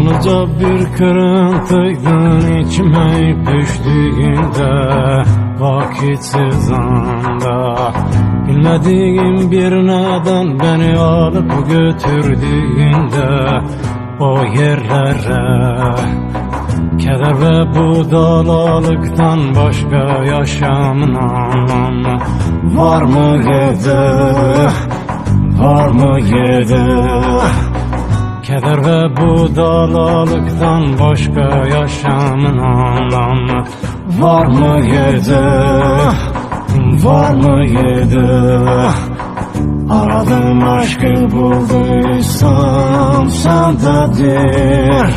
da bir kırıntıydın içime düştüğünde Vakitsiz anda Bilmediğim bir neden beni alıp götürdüğünde O yerlere Keder ve bu dalalıktan başka yaşamın anlamı Var mı yedi, var mı yedi Keder ve bu dalalıktan başka yaşamın anlamı Var mı yedi, var mı yedi? Aradım aşkı bulduysam sendedir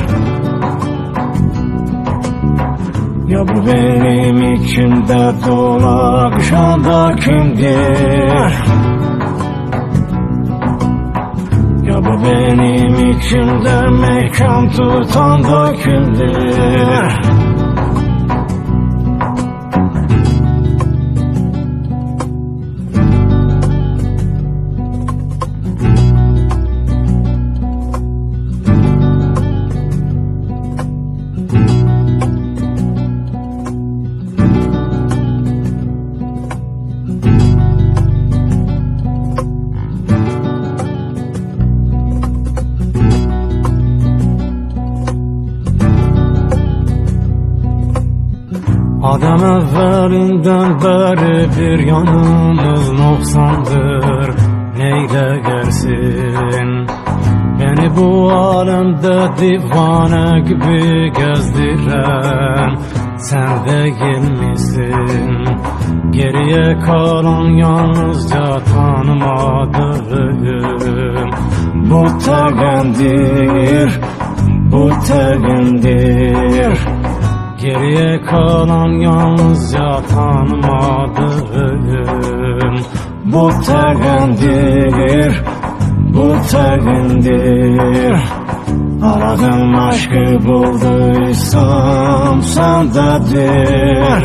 Ya bu benim içimde dolaşan da kimdir? Benim içimde mekan tutan da kimdir? Adam evvelinden beri bir yanımız noksandır. Neyle gelsin? Beni bu alemde divane gibi gezdiren Sen değil misin? Geriye kalan yalnızca tanımadığım Bu tegendir Bu tegendir Geriye kalan yalnızca tanımadığım. Bu tegendir, bu tegendir Aradım aşkı bulduysam sendedir.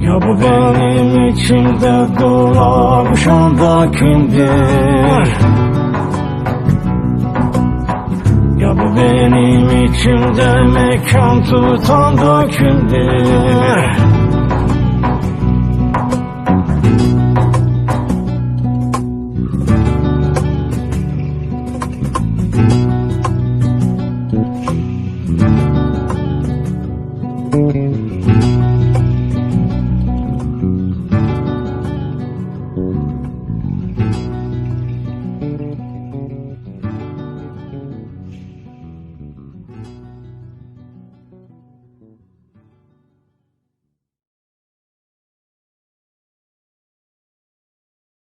Ya bu benim içimde dolaşan da kimdir? Benim içimde mekan tutan kimdir?